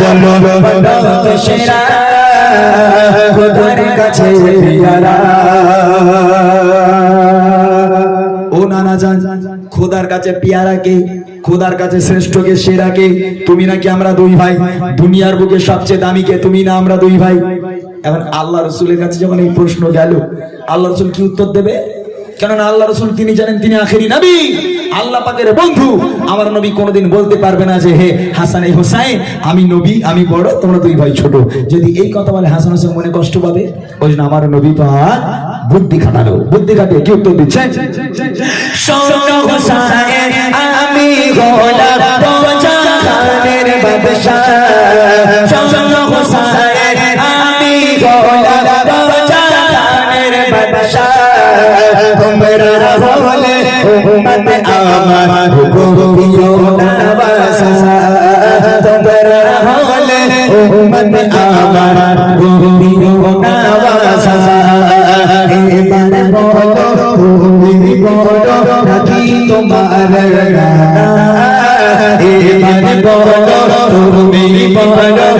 বলো ও নানা খোদার কাছে খোদার কাছে শ্রেষ্ঠ কে সেরা কে তুমি নাকি আমরা দুই ভাই দুনিয়ার বুকে সবচেয়ে দামি কে তুমি না আমরা দুই ভাই এখন আল্লাহ রসুলের কাছে যখন এই প্রশ্ন গেল আল্লাহ রসুল কি উত্তর দেবে কেননা আল্লাহ রসুল তিনি জানেন তিনি আখেরি নবী আল্লাহ পাকের বন্ধু। আমার নবী কোনোদিন বলতে পারবে না যে, হে হাসান এই হোসাইন, আমি নবী, আমি বড়, তোমরা দুই ভাই ছোট। যদি এই কথা বলে, হাসান হোসেন মনে কষ্ট পাবে? ওই জন্য আমার নবী পাক বুদ্ধি খাটালো। বুদ্ধি খাটিয়ে কি উত্তর দিচ্ছে? আমি গোলাপ বাদশাহ। আমার তোমরা হলে উম্মত আমার নবাসা এবার বলো বলো নাকি তোমার এবার বলো তুমি বলো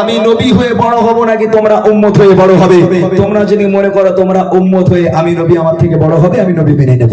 আমি নবী হয়ে বড় হব নাকি তোমরা উম্মত হয়ে বড় হবে? তোমরা যদি মনে করো তোমরা উম্মত হয়ে আমি নবী আমার থেকে বড় হবে, আমি নবী মেনে নেব।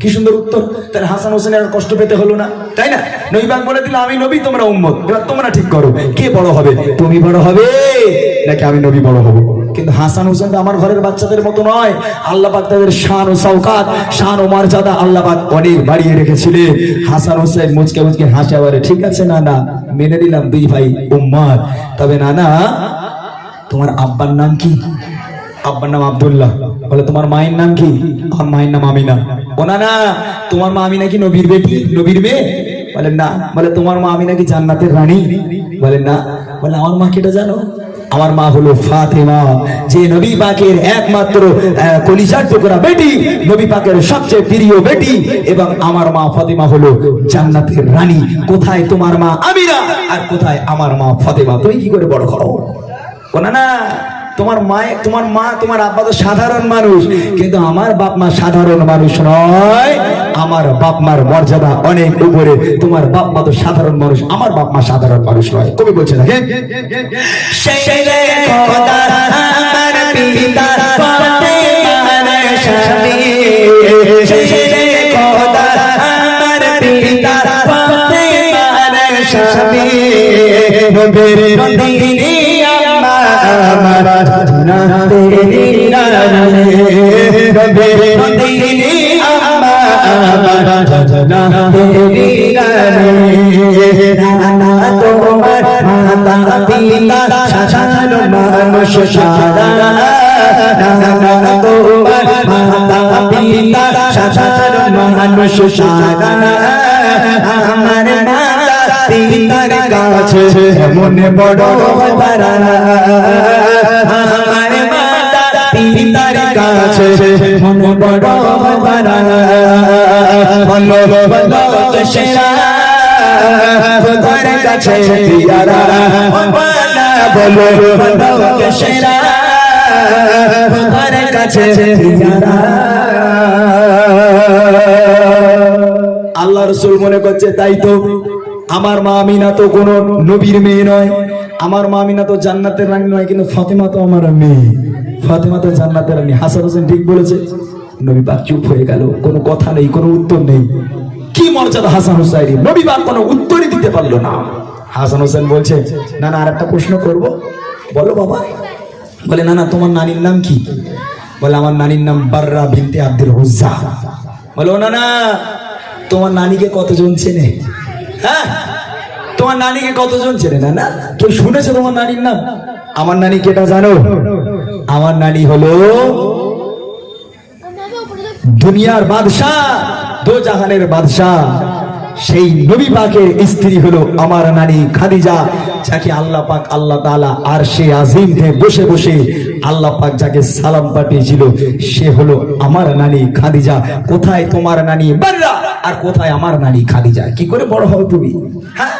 কি সুন্দর উত্তর? তাহলে হাসান হোসেনের আর কষ্ট পেতে হলো না, তাই না? নবীবাগ বলে দিল, আমি নবী, তোমরা উম্মত। এবার তোমরা ঠিক করো, কে বড় হবে? তুমি বড় হবে নাকি আমি নবী বড় হব? কিন্তু হাসান হোসেন তো আমার ঘরের বাচ্চাদের মতো নয়। আল্লাপাক তাদের শান ও সৌকাত শান ও মর্যাদা আল্লাপাক অনেক বাড়িয়ে রেখেছিলেন। হাসান হোসেন মুচকে মুচকে হাসে আবার ঠিক আছে না না মেনে নিলাম দুই ভাই উম্মাদ। তবে না না তোমার আব্বার নাম কি? আব্বার নাম আব্দুল্লাহ। বলে, তোমার মায়ের নাম কি? আমার মায়ের নাম আমিনা। ও না তোমার মা আমিনা কি নবীর বেটি? নবীর মেয়ে? বলে না, বলে তোমার মা আমি নাকি জান্নাতের রানী? বলে না, বলে আমার মা কেটা জানো? আমার মা হলো ফাতেমা, যে নবী পাকের একমাত্র কলিজার টুকরা বেটি, নবী পাকের সবচেয়ে প্রিয় বেটি, এবং আমার মা ফাতেমা হলো জান্নাতের রানী। কোথায় তোমার মা আমিনা আর কোথায় আমার মা ফাতেমা? তুমি কি করে বড় করো? না। তোমার মায়ে তোমার মা তোমার আব্বা তো সাধারণ মানুষ কিন্তু আমার বাপ মা সাধারণ মানুষ নয়। আমার বাপ মার মর্যাদা অনেক উপরে তোমার বাপ মা তো সাধারণ মানুষ আমার বাপ মা সাধারণ মানুষ নয়। কবি বলছে না মানুষ সারা সাধারণ মানুষ সারা আমার মাতা পিতার কাছে মনে বড় তারা আমার মাতা পিতার কাছে মনে বড় তারা বলো বলো সেরা। খোদার কাছে পিয়ারা বলো বলো সেরা। খোদার কাছে পিয়ারা আল্লাহ রসুল মনে করছে তাই তো আমার মা আমিনা তো কোনো নবীর মেয়ে নয়। আমার মা আমিনা তো জান্নাতের রানী নয়, কিন্তু ফাতেমা তো আমার মেয়ে। ফাতেমা তো জান্নাতের রানী। হাসান হোসেন ঠিক বলেছে, নবী পাক চুপ হয়ে গেল, কোনো কথা নেই, কোনো উত্তর নেই। কি মর্যাদা হাসান হোসেন নবী পাক কোনো উত্তরই দিতে পারল না। হাসান হোসেন বলছে, না না আর একটা প্রশ্ন করব। বলো বাবা। বলে, না না, তোমার নানির নাম কি? বলে, আমার নানির নাম বাররা বিনতে আব্দুল হুজ্জা বলো না না, তোমার নানিকে কতজন চেনে? হ্যাঁ? তোমার নানিকে কতজন চেনে না না? তুই শুনেছো তোমার নানির নাম? আমার নানি কেটা জানো? আমার নানি হলো দুনিয়ার বাদশাহ দো জাহানের বাদশাহ। সেই নবী পাকের স্ত্রী হলো আমার নানি খাদিজা যাকে আল্লাহ পাক আল্লাহ তাআলা আর সে আজিম বসে বসে আল্লাহ পাক যাকে সালাম পাঠিয়েছিল সে হলো আমার নানি খাদিজা। কোথায় তোমার নানি? বাররা। আর কোথায় আমার নানি খাদিজা? কি করে বড় হও তুমি? হ্যাঁ?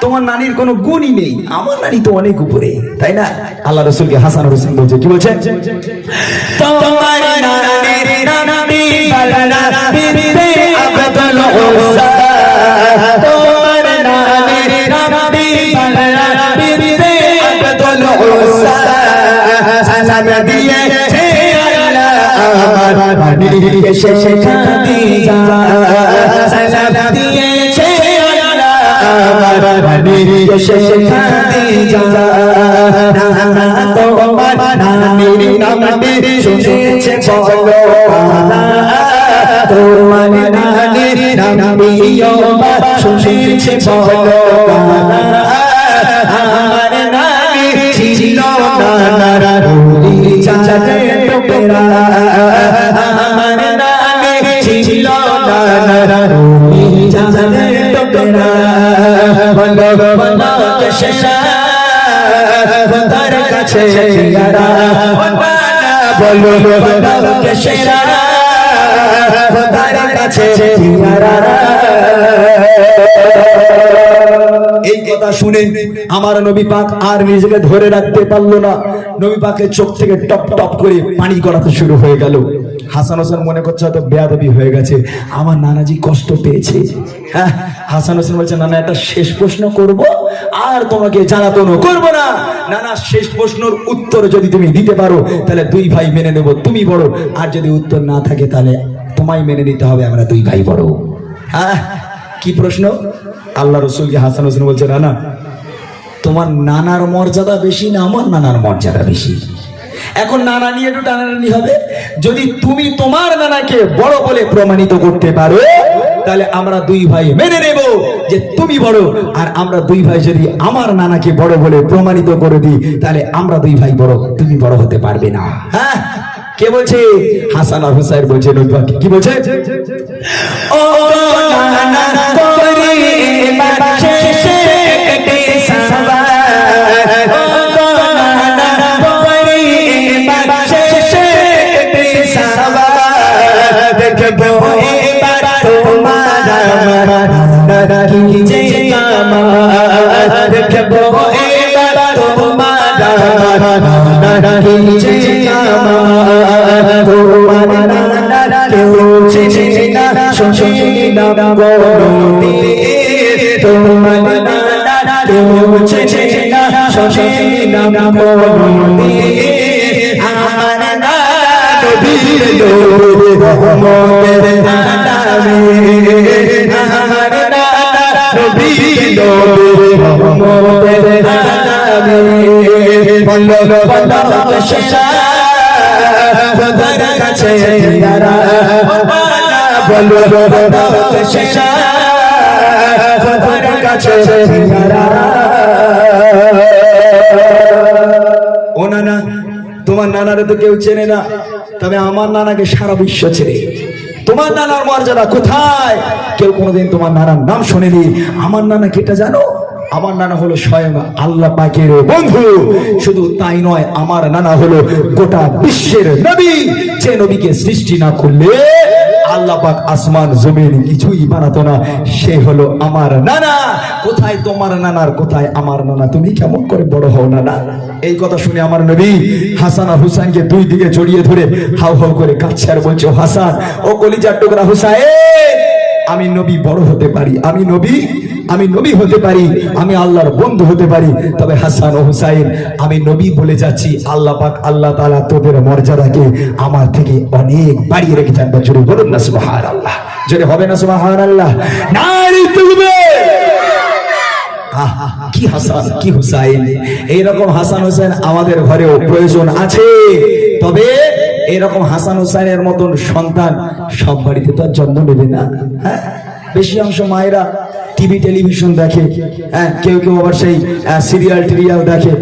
তোমার নানির কোনো গুণই নেই। আমার নানি তো অনেক উপরে তাই না? আল্লাহ রসুলকে হাসান হোসেন বলছে কি বলছে? তোমার নানির নামি তোমার নানির নামি বালা শেষে নানিকে শেষে খাদিজা তোমার নানির নামটি শুনেছে বলো আমার নানি ছিল নানি রুলি চাঁদে বলো বলো তার বলো বলো কেশা এই কথা শুনে আমার নবী পাক আর নিজেকে ধরে রাখতে পারল না। নবী পাকের চোখ থেকে টপ টপ করে পানি করাতে শুরু হয়ে গেল। হাসান হোসেন মনে করছে হয়তো বেয়াদবি হয়ে গেছে। আমার নানাজি কষ্ট পেয়েছে। হ্যাঁ হাসান হোসেন বলছে, নানা, একটা শেষ প্রশ্ন করব, আর তোমাকে জ্বালাতন করব না। নানা, শেষ প্রশ্নের উত্তর যদি তুমি দিতে পারো, তাহলে দুই ভাই মেনে নেব, তুমি বড়। আর যদি উত্তর না থাকে, তাহলে তোমায় মেনে নিতে হবে, আমরা দুই ভাই বড়। হ্যাঁ কি প্রশ্ন? আল্লাহ রসুলকে হাসান হোসেন বলছে, নানা, তোমার নানার মর্যাদা বেশি না, আমার নানার মর্যাদা বেশি? এখন নানা নিয়ে একটু টানাটানি হবে যদি তুমি তোমার নানাকে বড় বলে প্রমাণিত করতে পারো তাহলে আমরা দুই ভাই মেনে নেব যে তুমি বড় আর আমরা দুই ভাই যদি আমার নানাকে বড় বলে প্রমাণিত করে দিই তাহলে আমরা দুই ভাই বড় তুমি বড় হতে পারবে না হ্যাঁ কে বলছে হাসান আর হুসাইন বলছে নৈবাকে কি বলছে ও নানা তোরে বাচ্চা যে কামা তোমার নানা কেউ চেনে না শোনে না গরতে তোমার নানা কেউ চেনে না শোনে না গরতে আমার নানা নবীর লোরে রহমতের নামে ও নানা, তোমার নানারে তো কেউ চেনে না, তবে আমার নানাকে সারা বিশ্ব চেনে। তোমার নানার মর্যাদা কোথায়? কেউ কোনোদিন তোমার নানার নাম শোনেনি। আমার নানা কেটা জানো? আমার নানা হলো স্বয়ং আল্লাহ পাকের বন্ধু। শুধু তাই নয়, আমার নানা হলো গোটা বিশ্বের নবী। যে নবীকে সৃষ্টি না করলে আল্লাহ পাক আসমান, জমিন কিছুই বানাতো না। সে হলো আমার নানা। কোথায় তোমার নানার কোথায় আমার নানা? তুমি কেমন করে বড় হও নানা? এই কথা শুনে আমার নবী হাসান আর হুসাইনকে দুই দিকে জড়িয়ে ধরে হাউ হাউ করে কাঁদছে আর বলছে, হাসান, ও কলিজার টুকরা হুসাইন, আমি নবী বড় হতে পারি, আমি নবী আমি নবী হতে পারি, আমি আল্লাহর বন্ধু হতে পারি, তবে হাসান ও হুসাইন, আমি নবী বলে যাচ্ছি, আল্লাহ পাক, আল্লাহ তাআলা তোদের মর্যাদাকে আমার থেকে অনেক বাড়িয়ে রেখেছেন জোরে বলুন না, সুবহানাল্লাহ। জোরে হবে না, সুবহানাল্লাহ। নারী তুলবে! কি হাসান, কি হুসাইন। এইরকম হাসান হোসেন আমাদের ঘরেও প্রয়োজন আছে। তবে এরকম হাসান হুসাইনের মতন সন্তান সব বাড়িতে তো আর জন্ম নেবে না। হ্যাঁ? বেশি অংশ মায়েরা টিভি টেলিভিশন দেখে হ্যাঁ কেউ কেউ আবার সেই সিরিয়াল টিরিয়াল দেখে।